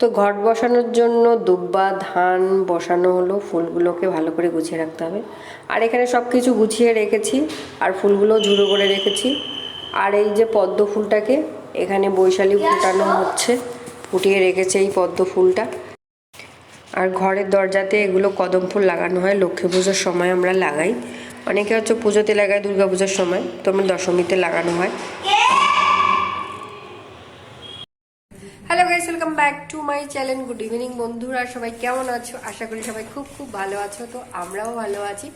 তো ঘট বসানোর জন্য দুব্বা, ধান বসানো হলো, ফুলগুলোকে ভালো করে গুছিয়ে রাখতে হবে। আর এখানে সব কিছু গুছিয়ে রেখেছি, আর ফুলগুলো ঝুড়ো করে রেখেছি। আর এই যে পদ্ম ফুলটাকে, এখানে বৈশালী ফুটানো হচ্ছে, ফুটিয়ে রেখেছে এই পদ্ম ফুলটা। আর ঘরের দরজাতে এগুলো কদম ফুল লাগানো হয়, লক্ষ্মী পুজোর সময় আমরা লাগাই। অনেকে হচ্ছে পুজোতে লাগায়, দুর্গা পুজোর সময়, তো আমরা দশমীতে লাগানো হয়। Hello guys welcome back to my channel good evening বন্ধুরা, সবাই কেমন আছো? আশা করি সবাই খুব খুব ভালো আছো, তো আমরাও ভালো আছি।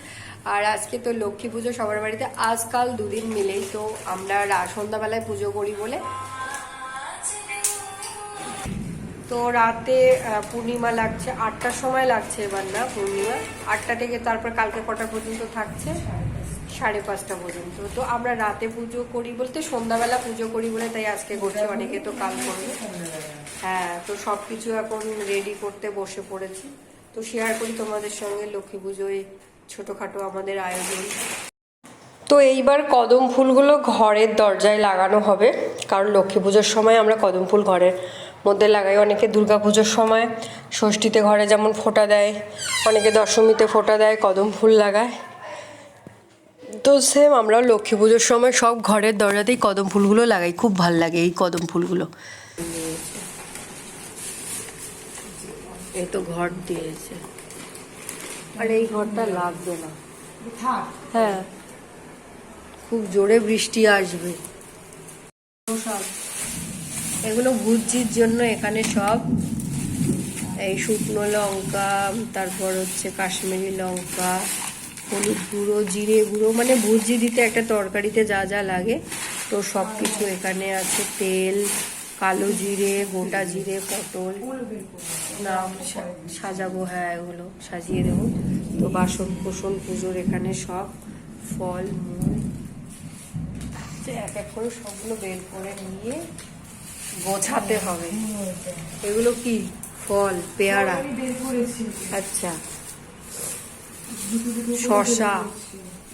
আর আজকে তো লক্ষ্মী পুজো সবার বাড়িতে, আজকাল দুদিন মিলেই তো আমরা সন্ধ্যাবেলায় পুজো করি বলে। তো রাতে পূর্ণিমা লাগছে, আটটার সময় লাগছে এবার না পূর্ণিমা। আটটা থেকে তারপর কালকে কটা পর্যন্ত থাকছে? সাড়ে পাঁচটা পর্যন্ত। তো আমরা রাতে পুজো করি বলতে সন্ধ্যাবেলা পুজো করি বলে তাই আজকে করছে, অনেকে তো কাল করবে। হ্যাঁ তো সব কিছু এখন রেডি করতে বসে পড়েছি। তো শেয়ার করি তোমাদের সঙ্গে, লক্ষ্মী পুজোয় ছোটোখাটো আমাদের আয়োজন। তো এইবার কদম ফুলগুলো ঘরের দরজায় লাগানো হবে, কারণ লক্ষ্মী পুজোর সময় আমরা কদম ফুল ঘরের মধ্যে লাগাই। অনেকে দুর্গা পুজোর সময় ষষ্ঠীতে ঘরে যেমন ফোঁটা দেয়, অনেকে দশমীতে ফোঁটা দেয়, কদম ফুল লাগায়। তো সেম আমরাও লক্ষ্মী পুজোর সময় সব ঘরের দরজাতেই কদম ফুলগুলো লাগাই খুব ভালো লাগে এই কদম ফুলগুলো। এই তো ঘর দিয়েছে। আর এই ঘরটা লাগবে না। হ্যাঁ। খুব জোরে বৃষ্টি আসবে। এগুলো ভুজির জন্য এখানে সব এই শুকনো লঙ্কা তারপর হচ্ছে কাশ্মীরি লঙ্কা হলুদ গুঁড়ো জিরে গুঁড়ো মানে ভুজি দিতে একটা তরকারিতে যা যা লাগে। তো সব কিছু এখানে আছে তেল কালো জিরে গোটা জিরে পটল। না সাজাবো হ্যাঁ এগুলো সাজিয়ে দেবো। তো বাসন কোসন পুজোর এখানে সব ফল মূল। এক এক করে সবগুলো বের করে নিয়ে গোছাতে হবে। এগুলো কি? ফল পেয়ারা। আচ্ছা। শসা।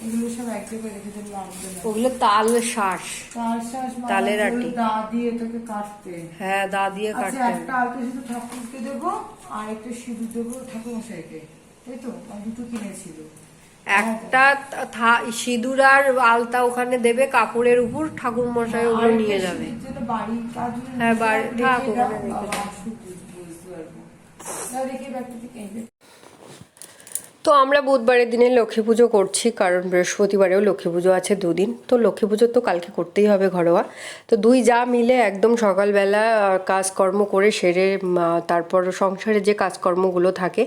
এগুলো সব এক জায়গায় রেখে দিলে ওগুলো তাল শ্বাস মানে তালের আটি। দা দিয়ে এটাকে কাটতে। হ্যাঁ দা দিয়ে আচ্ছা কাটতে। একটা আলতো শুধু ঠাকুরকে দেবো আর একটা সিঁদুর দেবো ঠাকুর মশাইকে তাই তো আর দুটো কিনেছিল। একটা সিঁদুর আর আলতা ওখানে দেবে কাপড়ের উপর ঠাকুর মশাই ওগুলো নিয়ে যাবে। হ্যাঁ, বাড়ি- থাক, ওখানে রেখে বাবা, দাও। শুধু বুঝতে পারব। দাও, রেখে ব্যাগটা থেকে এই ব্যাগ- তো আমরা বুধবারের দিনে লক্ষ্মী পুজো করছি, কারণ বৃহস্পতিবারেও লক্ষ্মী পুজো আছে দুদিন। তো লক্ষ্মী পুজো তো কালকে করতেই হবে ঘরোয়া। তো দুই যা মিলে একদম সকালবেলা কাজকর্ম করে সেরে তারপর সংসারে যে কাজকর্মগুলো থাকে,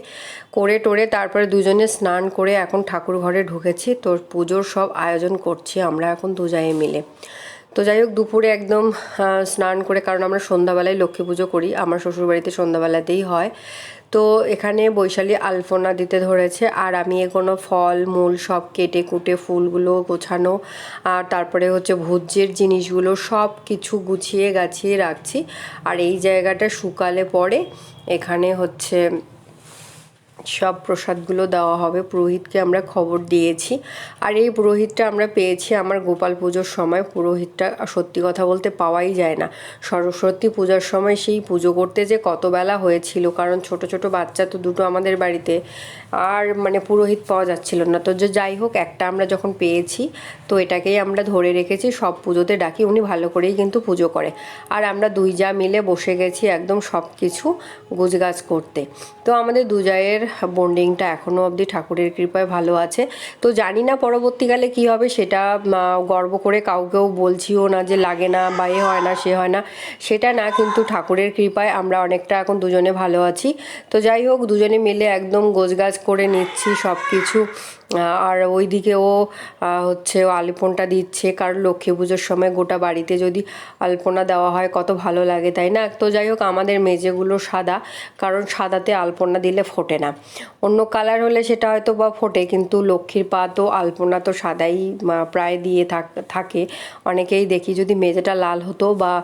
করে টোরে তারপরে দুজনে স্নান করে এখন ঠাকুর ঘরে ঢুকেছি। তো পুজোর সব আয়োজন করছি আমরা এখন দু জায়ে মিলে। তো যাই হোক, দুপুরে একদম স্নান করে, কারণ আমরা সন্ধ্যাবেলায় লক্ষ্মী পুজো করি, আমার শ্বশুরবাড়িতে সন্ধ্যাবেলাতেই হয়। তো এখানে বৈশালী আলপনা দিতে ধরেছে, আর আমি এখনও ফল, মূল সব কেটে কুটে ফুলগুলো গোছানো, আর তারপরে হচ্ছে ভোজ্যের জিনিসগুলো সব কিছু গুছিয়ে গাছিয়ে রাখছি। আর এই জায়গাটা শুকালে পরে এখানে হচ্ছে সব প্রসাদগুলো দেওয়া হবে। পুরোহিতকে আমরা খবর দিয়েছি। আর এই পুরোহিতটা আমরা পেয়েছি আমার গোপাল পুজোর সময়। পুরোহিতটা সত্যি কথা বলতে পাওয়াই যায় না। সরস্বতী পূজার সময় সেই পুজো করতে যে কত বেলা হয়েছিল, কারণ ছোট ছোট বাচ্চা তো দুটো আমাদের বাড়িতে। আর মানে পুরোহিত পাওয়া যাচ্ছিল না। তো যে যাই হোক, একটা আমরা যখন পেয়েছি, তো এটাকেই আমরা ধরে রেখেছি, সব পুজোতে ডাকি, উনি ভালো করেই কিন্তু পুজো করে। আর আমরা দুই যা মিলে বসে গেছি একদম সব কিছু গুজগাছ করতে। তো আমাদের দুজায়ের বন্ডিংটা এখনও অবধি ঠাকুরের কৃপায় ভালো আছে। তো জানি না পরবর্তীকালে কি হবে, সেটা গর্ব করে কাউকেও বলছিও না যে লাগে না বা এ হয় না, সে হয় না, সেটা না, কিন্তু ঠাকুরের কৃপায় আমরা অনেকটা এখন দুজনে ভালো আছি। তো যাই হোক, দুজনে মিলে একদম গোছগাছ করে নিচ্ছি সব কিছু আর ওইদিকে ও হচ্ছে আলপনটা দিচ্ছে, কারণ লক্ষ্মী পুজোর সময় গোটা বাড়িতে যদি আলপনা দেওয়া হয় কত ভালো লাগে, তাই না? তো যাই হোক, আমাদের মেজেগুলো সাদা, কারণ সাদাতে আলপনা দিলে ফোটে না। অন্য কালার হলে সেটা হয়তো বা ফোটে, কিন্তু লক্ষ্মীর পা তো আলপনা তো সাদাই প্রায় দিয়ে থাক- অনেকেই দেখি যদি মেঝেটা লাল হতো বা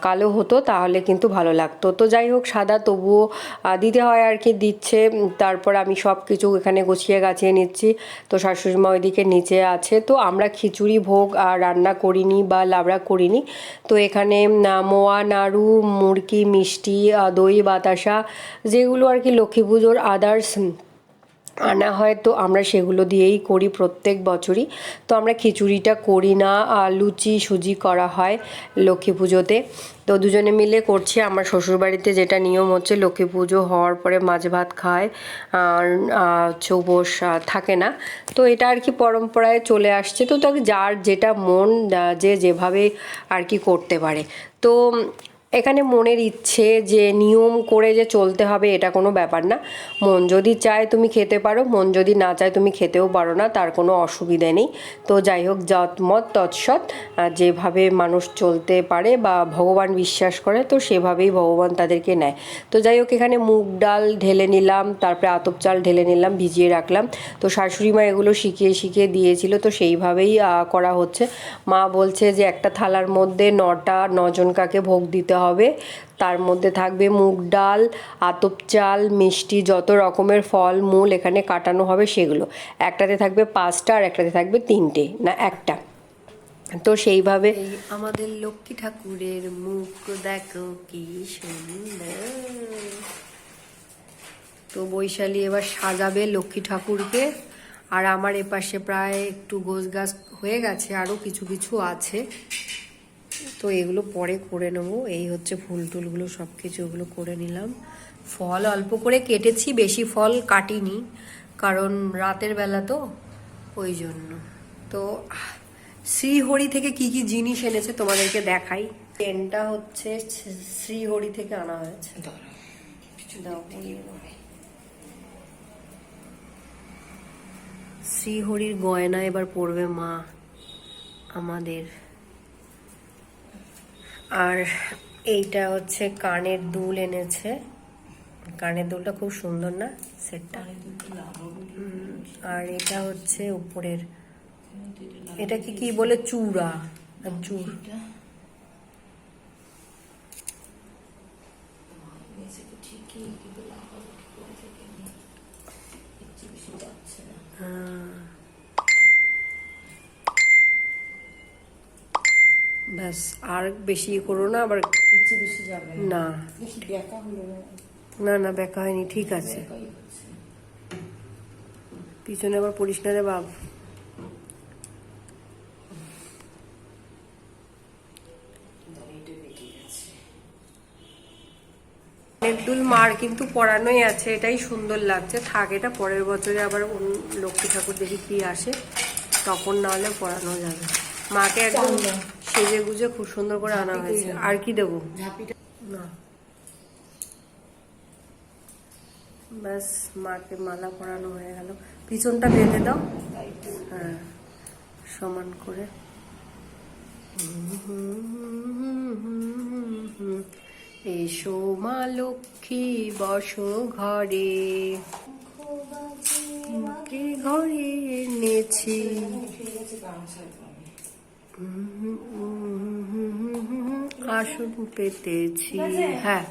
কালো হতো, তাহলে কিন্তু ভালো লাগতো। তো যাই হোক, সাদা তবুও দিতে হয় আর কি, দিচ্ছে। তারপর আমি সব কিছু এখানে গুছিয়ে গাছিয়ে নিচ্ছি। তো শাশুড়ি মা ওইদিকে নিচে আছে। তো আমরা খিচুড়ি ভোগ আর রান্না করিনি বা লাবড়া করিনি। তো এখানে মোয়া, নাড়ু, মুরকি, মিষ্টি দই, বাতাসা যেগুলো আর কি লক্ষ্মী পুজোর আদার্স আনা হয়, তো আমরা সেগুলো দিয়েই করি প্রত্যেক বছরই। তো আমরা খিচুড়িটা করি না লুচি, সুজি করা হয় লক্ষ্মী পুজোতে। তো দুজনে মিলে করছি। আমার শ্বশুরবাড়িতে যেটা নিয়ম হচ্ছে, লক্ষ্মী পুজো হওয়ার পরে মাছ ভাত খায়, আর চৌপোষ থাকে না। তো এটা আর কি পরম্পরায় চলে আসছে। তো তাকে যার যেটা মন যে যেভাবে আর কি করতে পারে। তো এখানে মনের ইচ্ছে, যে নিয়ম করে যে চলতে হবে, এটা কোনো ব্যাপার না। মন যদি চায় তুমি খেতে পারো, মন যদি না চায় তুমি খেতেও পারো না, তার কোনো অসুবিধে নেই। তো যাই হোক যৎমত তৎসৎ যেভাবে মানুষ চলতে পারে বা ভগবান বিশ্বাস করে, তো সেভাবেই ভগবান তাদেরকে নেয়। তো যাই হোক, এখানে মুগ ডাল ঢেলে নিলাম, তারপরে আতপ চাল ঢেলে নিলাম, ভিজিয়ে রাখলাম। তো শাশুড়ি মা এগুলো শিখিয়ে শিখিয়ে দিয়েছিল, তো সেইভাবেই করা হচ্ছে। মা বলছে যে, একটা থালার মধ্যে নটা নজনকাকে ভোগ দিতে হবে। তার মধ্যে থাকবে মুগ ডাল, আতপ চাল, মিষ্টি, যত রকমের ফল, মূল এখানে কাটানো হবে সেগুলো। একটাতে থাকবে পাঁচটা আর একটাতে থাকবে তিনটে, না একটা। তো সেইভাবে আমাদের লক্ষ্মী ঠাকুরের মুখ দেখো কি তো বৈশালী এবার সাজাবে লক্ষ্মী ঠাকুরকে। আর আমার এপাশে প্রায় একটু গোছ গাছ হয়ে গেছে আরও কিছু কিছু আছে। তো এগুলো পরে করে নেব। এই হচ্ছে ফুল টুলগুলো সব কিছু ওগুলো করে নিলাম। ফল অল্প করে কেটেছি বেশি ফল কাটিনি কারণ রাতের বেলা তো ওই জন্য। তো শ্রীহরি থেকে কি কি জিনিস এনেছে তোমাদেরকে দেখাই? পেনটা হচ্ছে শ্রীহরি থেকে আনা হয়েছে। শ্রীহরির গয়না এবার পরবে মা আমাদের। আর এইটা হচ্ছে কানের দুল এনেছে। কানের দুলটা খুব সুন্দর না সেটটা? হুম, আর এটা হচ্ছে উপরের। এটা কি কি বলে? চূড়া। চূড়। ব্যাস আর বেশি করো না আবার বেশি যাবে না। না। না না হয়নি ঠিক আছে। পিছনে আবার পড়িস না রে বাপ। নেদুল মার কিন্তু পড়ানোই আছে এটাই সুন্দর লাগছে। থাক এটা পরের বছরে আবার লক্ষ্মী ঠাকুর দেখি কি আসে তখন না হলে পড়ানো যাবে। মাকে একদম। সেজে গুজে খুব সুন্দর করে আনা হয়েছে। আর কি দেবো? না। ব্যাস মাকে মালা পরানো হয়ে গেল। পিছনটা বেঁধে দাও। হ্যাঁ সমান করে। এসো মা লক্ষ্মী বসো ঘরে। ঘরে এনেছি ঠিক আছে গামছা পাবে। আসন পেতেছি। হ্যাঁ।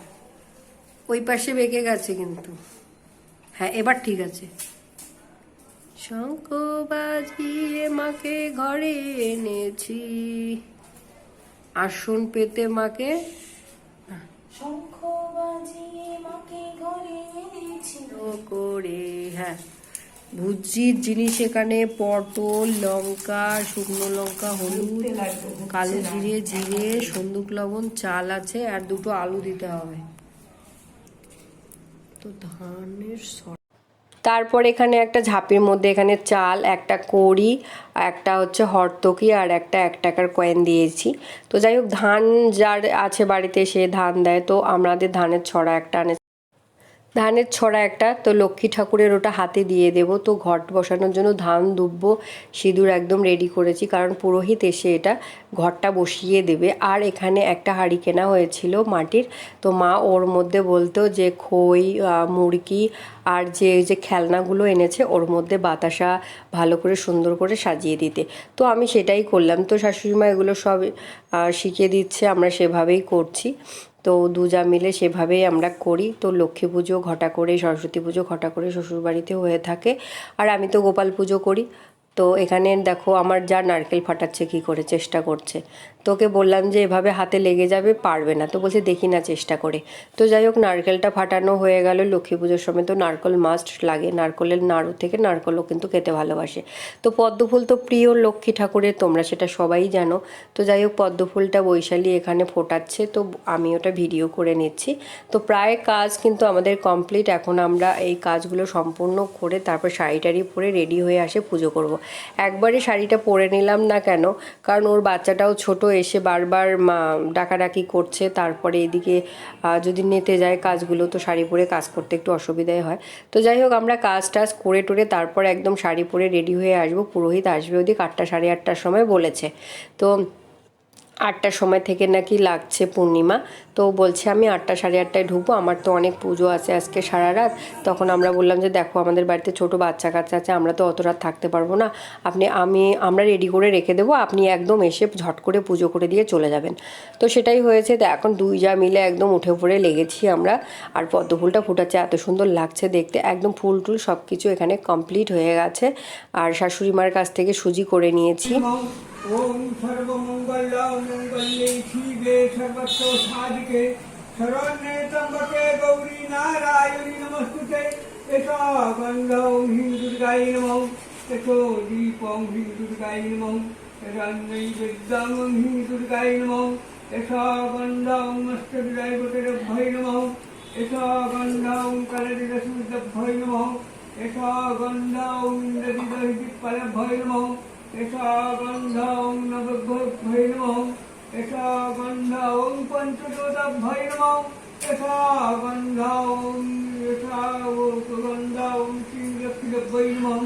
ওই পাশে বেঁকে গেছে কিন্তু। হ্যাঁ এবার ঠিক আছে। শঙ্খ বাজিয়ে মাকে ঘরে এনেছি। আসন পেতে মাকে শঙ্খ বাজিয়ে মাকে ঘরে এনেছিল। ও করে হ্যাঁ। ভুজির জিনিস এখানে পটল লঙ্কা শুকনো লঙ্কা হলুদ কালো জিরে জিরে সন্দুক লবণ চাল আছে আর দুটো আলু দিতে হবে। তো ধানের তারপর এখানে একটা ঝাঁপির মধ্যে এখানে চাল একটা কড়ি একটা হচ্ছে হরতকি আর একটা এক টাকার কয়েন দিয়েছি। তো যাই হোক ধান যার আছে বাড়িতে সে ধান দেয় তো আমাদের ধানের ছড়া একটা আনে ধানের ছড়া একটা, তো লক্ষ্মী ঠাকুরের ওটা হাতে দিয়ে দেব। তো ঘট বসানোর জন্য ধান দুব্ব, সিঁদুর একদম রেডি করেছি, কারণ পুরোহিত এসে এটা ঘরটা বসিয়ে দেবে। আর এখানে একটা হাঁড়ি কেনা হয়েছিল মাটির, তো মা ওর মধ্যে বলতো যে খই মুরগি আর যে যে খেলনাগুলো এনেছে, ওর মধ্যে বাতাসা ভালো করে সুন্দর করে সাজিয়ে দিতে। তো আমি সেটাই করলাম। তো শাশুড়ি মা এগুলো সব শিখিয়ে দিচ্ছে, আমরা সেভাবেই করছি। তো দুজা মিলে সেভাবেই আমরা করি। তো লক্ষ্মী পুজো ঘটা করে সরস্বতী পুজো ঘটা করে শ্বশুরবাড়িতে হয়ে থাকে। আর আমি তো গোপাল পুজো করি। তো এখানে দেখো আমার যা নারকেল ফাটাচ্ছে, কি করে চেষ্টা করছে। তোকে বললাম যে এভাবে হাতে লেগে যাবে, পারবে না। তো বলছে, দেখি না চেষ্টা করে। তো যাই হোক, নারকেলটা ফাটানো হয়ে গেল। লক্ষ্মী পুজোর সময় তো নারকেল মাস্ট লাগে। নারকেলের নাড়ু থেকে নারকেলও কিন্তু খেতে ভালোবাসে। তো পদ্মফুল তো প্রিয় লক্ষ্মী ঠাকুরের, তোমরা সেটা সবাই জানো। তো যাই হোক, পদ্মফুলটা বৈশালী এখানে ফোটাচ্ছে। তো আমি ওটা ভিডিও করে নিচ্ছি। তো প্রায় কাজ কিন্তু আমাদের কমপ্লিট। এখন আমরা এই কাজগুলো সম্পূর্ণ করে তারপর শাড়ি টাড়ি পরে রেডি হয়ে আসে পুজো করব। একবারে শাড়িটা পরে নিলাম না কেন? কারণ ওর বাচ্চাটাও ছোট এসে বারবার, মা ডাকাডাকি করছে। তারপরে এদিকে যদি নেতে যায় কাজগুলো, তো শাড়ি পরে কাজ করতে একটু অসুবিধাই হয়। তো যাই হোক, আমরা কাজ টাজ করে টোরে তারপর একদম শাড়ি পরে রেডি হয়ে আসব। পুরোহিত আসবে ওদিক আটটা, সাড়ে আটটার সময় বলেছে। তো আটটার সময় থেকে নাকি লাগছে পূর্ণিমা। তো বলছে, আমি আটটা, সাড়ে আটটায় ঢুকবো, আমার তো অনেক পুজো আছে আজকে সারা রাত। তখন আমরা বললাম যে, দেখো, আমাদের বাড়িতে ছোট বাচ্চা কাচ্চা আছে, আমরা তো অত রাত থাকতে পারব না। আপনি, আমি, আমরা রেডি করে রেখে দেবো, আপনি একদম এসে ঝট করে পুজো করে দিয়ে চলে যাবেন। তো সেটাই হয়েছে, তো এখন দুই যা মিলে একদম উঠে পড়ে লেগেছি আমরা। আর পদ্ম ফুলটা ফুটাচ্ছে, এত সুন্দর লাগছে দেখতে। একদম ফুল টুল সব কিছু এখানে কমপ্লিট হয়ে গেছে। আর শাশুড়ি মার কাছ থেকে সুজি করে নিয়েছি। ওম সর্বমঙ্গল মঙ্গলে শিবে সর্বত্র সাধিকে শরণ্যে ত্রম্বকে গৌরী নারায়ণী নমস্তুতে এসো গন্ধ ওম হিং দুর্গায় নমঃ এসো দীপং হিং দুর্গায় নমঃ রন্নৈ বিদ্যাং ওম হিং দুর্গায় নমঃ এসো গন্ধ ওম মস্তবিদায় গোটেরভ্যৈ নমঃ এসো গন্ধ ওম কালদিরসুদ্ধভ্যৈ নমঃ এসো গন্ধ ওম ইন্দ্রদিদহিদিপালভ্যৈ নমঃ এসা গন্ধ ওং নবভ্যৈ নমঃ এসা গন্ধ ওং পঞ্চদোতাভ্যৈ নমঃ এসা গন্ধ ওং এসা গন্ধ ওং সিংহক্ষিলভ্যৈ নমঃ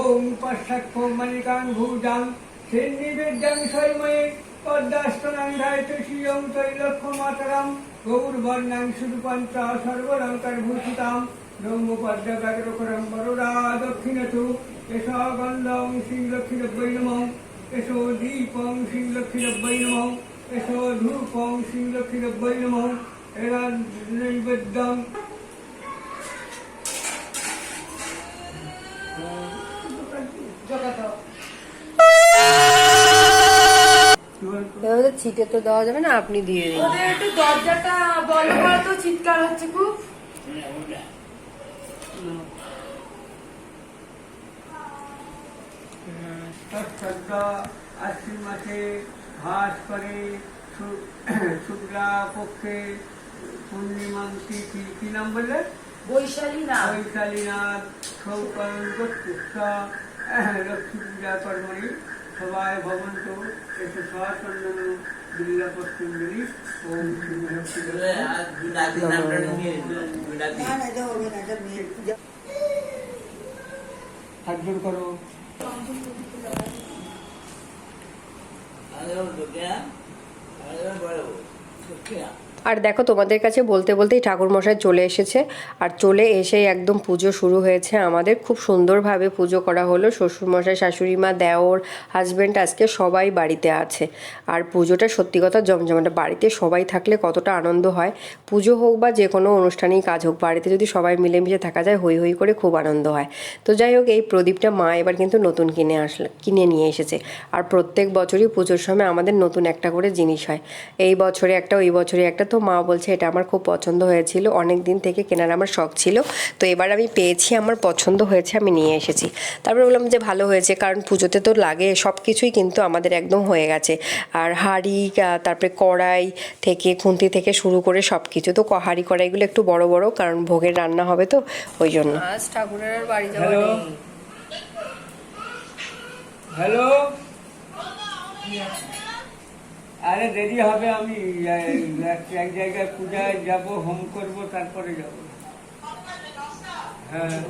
ওং পশ্চাক্ষো মণিকাং ভূজাং সিন্নিবেদ্যাং সৈময়ে পদ্মাস্তনাং ধায়তে শ্রিয়ং তৈলক্ষ মাতরম গৌরবর্ণাং সুরূপঞ্চ সর্বলঙ্কার ভূষিতাম ব্রহ্মপদ্মগাগ্রকরম দক্ষিণতু নমঃ এসো দীপং শ্রীলক্ষ্মীরব্বৈ নমঃ এসো ধূপং শ্রীলক্ষ্মীরব্বৈ নমঃ এরা নৈবেদ্যং এভাবে ছিটে তো দেওয়া যাবে না আপনি দিয়ে দিন। ওদের একটু দরজাটা বন্ধ করা তো চিৎকার হচ্ছে খুব। তৎসদ্য আশ্বিন মাসে ভাস করে শুক্লা পক্ষে পূর্ণিমাং তিথি কি নাম বললে বৈশালী না বৈশালীনাথ সৌকরণ গোত্রস্থ লক্ষ্মী পূজা কর্মণি সবাই ভবন্ত এসে সচন্দন বিল্লা পশ্চিমগুলি ওম শ্রী লক্ষ্মী হাত জোর করো அதோட அதுதான் பழவு சுக்கியா আর দেখো, তোমাদের কাছে বলতে বলতেই ঠাকুরমশাই চলে এসেছে। আর চলে এসেই একদম পুজো শুরু হয়েছে আমাদের। খুব সুন্দরভাবে পুজো করা হলো। শ্বশুরমশাই, শাশুড়ি মা, দেওর হাজব্যান্ড আজকে সবাই বাড়িতে আছে। আর পুজোটা সত্যি কথা জমজমাটা। বাড়িতে সবাই থাকলে কতটা আনন্দ হয়। পুজো হোক বা যে কোনো অনুষ্ঠানেই কাজ হোক, বাড়িতে যদি সবাই মিলেমিশে থাকা যায় হই হই করে খুব আনন্দ হয়। তো যাই হোক, এই প্রদীপটা মা এবার কিন্তু নতুন কিনে আসলে, কিনে নিয়ে এসেছে। আর প্রত্যেক বছরই পুজোর সময় আমাদের নতুন একটা করে জিনিস হয়। এই বছরে একটা, ওই বছরে একটা তো মা বলছে এটা আমার খুব পছন্দ হয়েছিল অনেক দিন থেকে কেনার আমার শখ ছিল তো এবার আমি পেয়েছি আমার পছন্দ হয়েছে আমি নিয়ে এসেছি। তারপরে বললাম যে ভালো হয়েছে কারণ পুজোতে তো লাগে সব কিছুই কিন্তু আমাদের একদম হয়ে গেছে। আর হাঁড়ি তারপরে কড়াই থেকে খুন্তি থেকে শুরু করে সব কিছু তো ক- হাঁড়ি কড়াইগুলো একটু বড় বড় কারণ ভোগের রান্না হবে তো ওই জন্য। আজ ঠাকুরের বাড়ি হ্যালো? হ্যালো? আরে দেরি হবে আমি এক এক জায়গায় পূজায় যাব হোম করব তারপরে যাব। হ্যাঁ।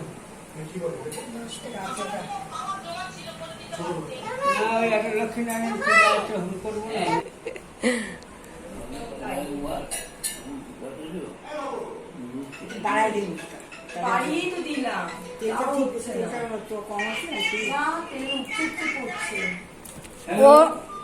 না ওই একটা লক্ষ্মীনারায়ণ পূজা আছে হোম করব না। তো দিলাম। না। তেল উঠছে ও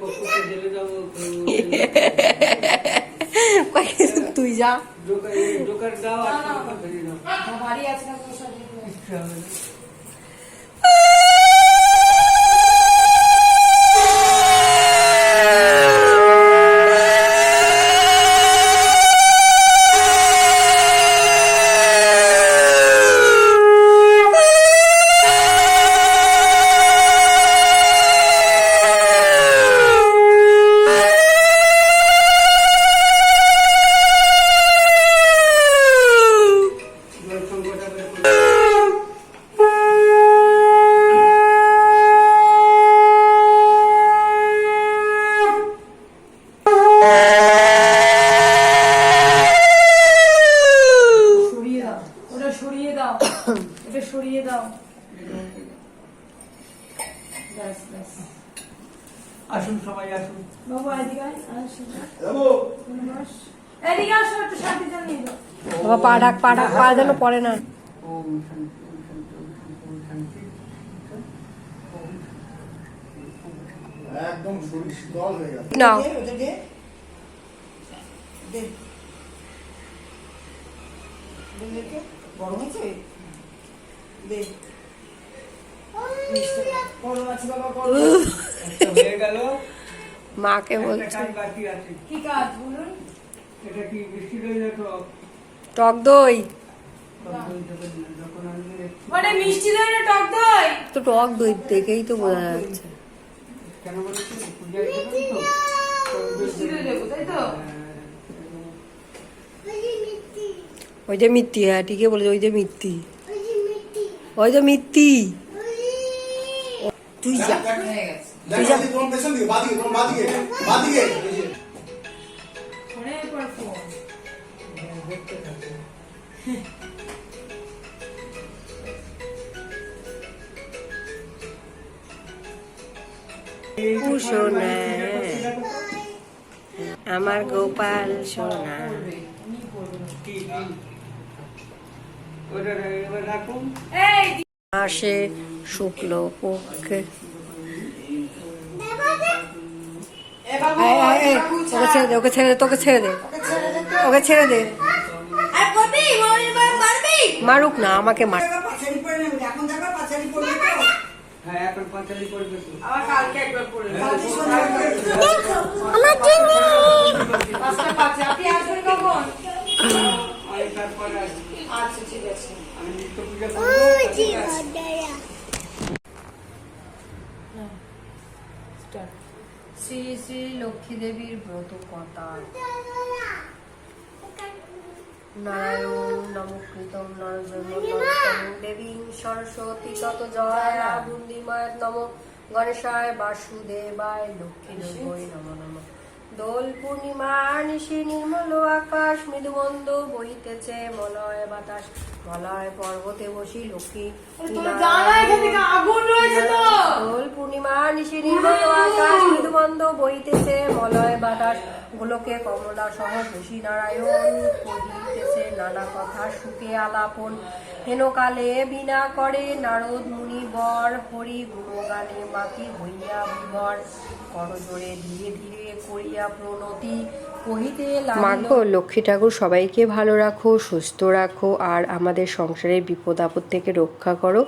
কপুকে ঢেলে দাও তুই যা জোকার জোকার দাও বাবা পা ঢাক পা ঢাক পা যেন পড়ে না। একদম শরীর শীতল হয়ে গেছে। না। গরম আছে? দে। গরম আছে বাবা গরম হয়ে গেল। মাকে বলছে। কাজ বাকি আছে। কি কাজ বলুন? এটা কি বৃষ্টি হয়ে যেত টক দই। যখন আমি মিষ্টি দই না টক দই? তো টক দই দেখেই তো বোঝা যাচ্ছে। তো। ওই যে মিত্তি হ্যাঁ ঠিকই বলেছে ওই যে মিত্তি। ওই যে মিত্তি। তুই যা। গেছে তোমার পেছন দিকে বাদিকে তোমার বাদিকে বাদিকে। অনেক পর ফোন সোনা। আমার গোপাল সোনা। আসে শুক্ল পক্ষে এ বাবু এই, এই, এই, বাবু ওকে ছেড়ে। দে ওকে ছেড়ে দে তোকে ছেড়ে দে। ওকে ছেড়ে দে মারুক না আমাকে মার এখন দেখো পাঁচালি পড়বে তো হ্যাঁ এখন পাঁচালি করবে তো আবার কালকে একবার পড়বে কালকে পাঁচটা পাঁচে আপনি আসবেন কখন আমি তারপরে আসব। আচ্ছা ঠিক আছে আমি নিত্য পূজা করব শ্রী শ্রী লক্ষ্মী দেবীর ব্রত কথা। নারায়ণ নমকৃতম নরজন্ম দেবী সরস্বতী তত জয় বুন্দিমায় নম গণেশায় বাসুদেবায় লক্ষ্মী দেবই নম নম। দোল পূর্ণিমা নিশি নির্মল আকাশ মৃদুবন্ধ বহিতেছে মলয় বাতাস মলয় পর্বতে বসি লক্ষ্মী দোল পূর্ণিমা নিশি নির্মল আকাশ মৃদুবন্ধ বইতেছে মলয় বাতাস গোলকে কমলা সহ বসি নারায়ণ কহিতেছে নানা কথা সুখে আলাপন। হেনকালে বিনা করে নারদ মুনি বর হরি গুণগানে মাতি হইয়া বিভর। করজোরে ধীরে ধীরে করিয়া প্রণতি মাগো, লক্ষ্মী ঠাকুর, সবাইকে ভালো রাখো, সুস্থ রাখো, আর আমাদের সংসারের বিপদ আপদ থেকে রক্ষা করো,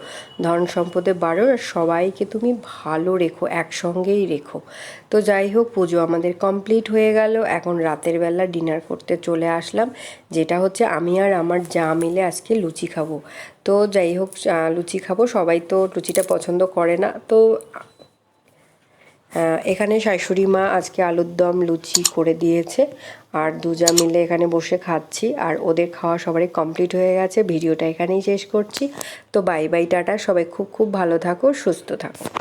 ধন সম্পদে বাড়ো, আর সবাইকে তুমি ভালো রেখো, একসঙ্গেই রেখো। তো যাই হোক, পুজো আমাদের কমপ্লিট হয়ে গেল। এখন রাতের বেলা ডিনার করতে চলে আসলাম, যেটা হচ্ছে আমি আর আমার যা মিলে আজকে লুচি খাব। তো যাই হোক লুচি খাব, সবাই তো লুচিটা পছন্দ করে না। তো এখানে শাশুড়ি মা আজকে আলুর দম, লুচি করে দিয়েছে। আর দুজা মিলে এখানে বসে খাচ্ছি। আর ওদের খাওয়া সবারই কমপ্লিট হয়ে গেছে। ভিডিওটা এখানেই শেষ করছি। তো বাই বাই টাটা। সবাই খুব খুব ভালো থাকো, সুস্থ থাকো।